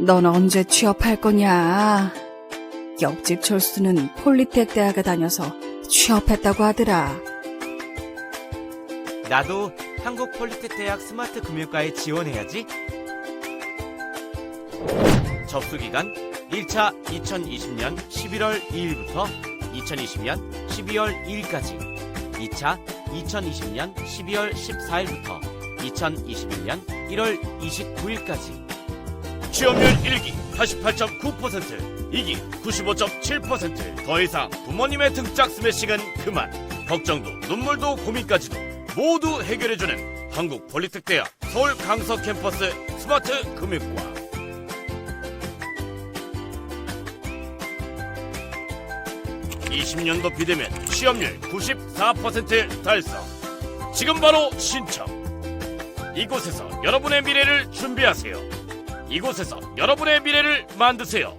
넌 언제 취업할 거냐? 옆집 철수는 폴리텍 대학에 다녀서 취업했다고 하더라. 나도 한국 폴리텍 대학 스마트 금융과에 지원해야지. 접수 기간 1차 2020년 11월 2일부터 2020년 12월 2일까지. 2차 2020년 12월 14일부터 2021년 1월 29일까지. 취업률 1기 88.9%, 2기 95.7%. 더 이상 부모님의 등짝 스매싱은 그만. 걱정도 눈물도 고민까지도 모두 해결해주는 한국 폴리텍 대학 서울 강서 캠퍼스 스마트 금융과. 20년도 비대면 취업률 94% 달성. 지금 바로 신청. 이곳에서 여러분의 미래를 준비하세요. 이곳에서 여러분의 미래를 만드세요.